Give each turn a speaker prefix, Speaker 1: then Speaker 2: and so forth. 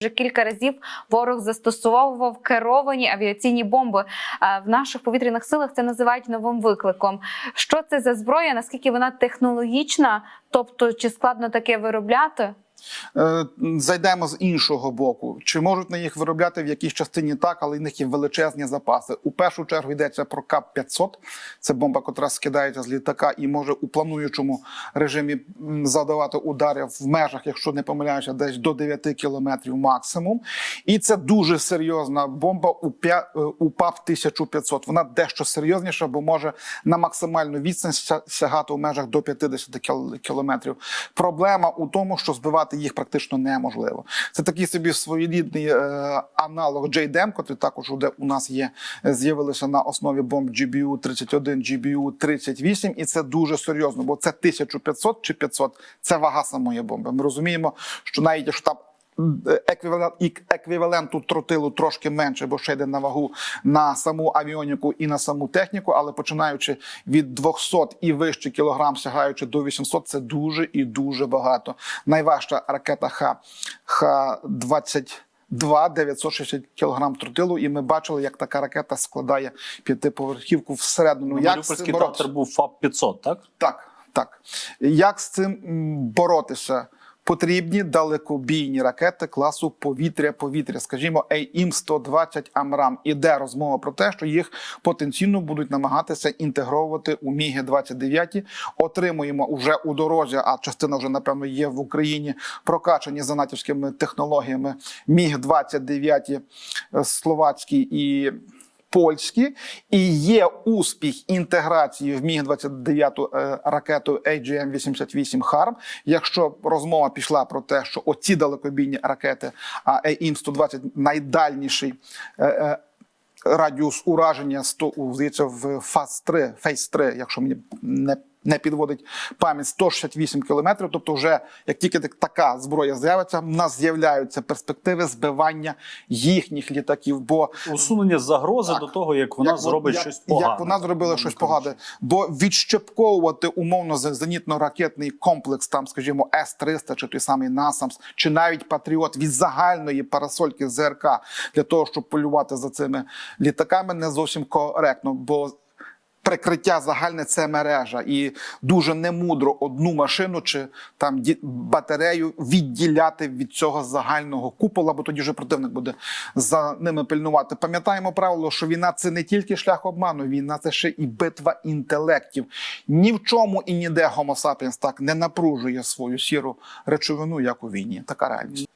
Speaker 1: Вже кілька разів ворог застосовував керовані авіаційні бомби. В наших повітряних силах це називають новим викликом. Що це за зброя? Наскільки вона технологічна? Тобто, чи складно таке виробляти?
Speaker 2: Е, Зайдемо з іншого боку. Чи можуть на їх виробляти в якійсь частині так, але в них є величезні запаси. У першу чергу йдеться про КАП-500. Це бомба, котра скидається з літака і може у плануючому режимі м, завдавати удари в межах, якщо не помиляюся, десь до 9 кілометрів максимум. І це дуже серйозна бомба у е, ПАП 1500. Вона дещо серйозніша, бо може на максимальну відстань сягати у межах до 50 кілометрів. Проблема у тому, що збивати їх практично неможливо. Це такий собі своєрідний е, аналог JDM, котрий також уже у нас є, е, з'явилися на основі бомб GBU 31, GBU 38, і це дуже серйозно, бо це 1500 чи 500 – це вага самої бомби. Ми розуміємо, що навіть штаб еквівалент еквіваленту тротилу трошки менше, бо ще йде на вагу на саму авіоніку і на саму техніку, але починаючи від 200 і вище кілограм, сягаючи до 800, це дуже і дуже багато. Найважча ракета Х Х-20 2 960 кілограм тротилу, і ми бачили, як така ракета складає п'ятиповерхівку всередину.
Speaker 3: Ну,
Speaker 2: Як цим боротися?
Speaker 3: був ФАП 500, так?
Speaker 2: Так, так. Як з цим боротися? Потрібні далекобійні ракети класу повітря-повітря, скажімо, AIM-120 Амрам. Іде розмова про те, що їх потенційно будуть намагатися інтегровувати у Міги 29 Отримуємо уже у дорозі, а частина вже напевно є в Україні, прокачані за натівськими технологіями Міг 29 словацькі і польські, і є успіх інтеграції в міг 29 е, ракету AGM-88 HARM. Якщо розмова пішла про те, що оці далекобійні ракети, а AIM-120 найдальніший. е, е, Радіус ураження 100, у, здається, в фаз 3, фейс 3, якщо мені не, не підводить пам'ять 168 кілометрів. Тобто, вже як тільки так- така зброя з'явиться, в нас з'являються перспективи збивання їхніх літаків. Бо
Speaker 3: Усунення загрози
Speaker 2: Так.
Speaker 3: до того, як вона
Speaker 2: як,
Speaker 3: зробить
Speaker 2: як,
Speaker 3: щось погане.
Speaker 2: Як вона зробила щось погане. Бо відщепковувати умовно зенітно-ракетний комплекс, там, скажімо, С-300 чи той самий Насамс, чи навіть Патріот від загальної парасольки ЗРК для того, щоб полювати за цими літаками, не зовсім коректно. бо Прикриття загальне це мережа, і дуже немудро одну машину чи там батарею відділяти від цього загального купола, бо тоді вже противник буде за ними пильнувати. Пам'ятаємо правило, що війна це не тільки шлях обману, війна це ще і битва інтелектів. Ні в чому і ніде Homo sapiens так не напружує свою сіру речовину, як у війні. Така реальність.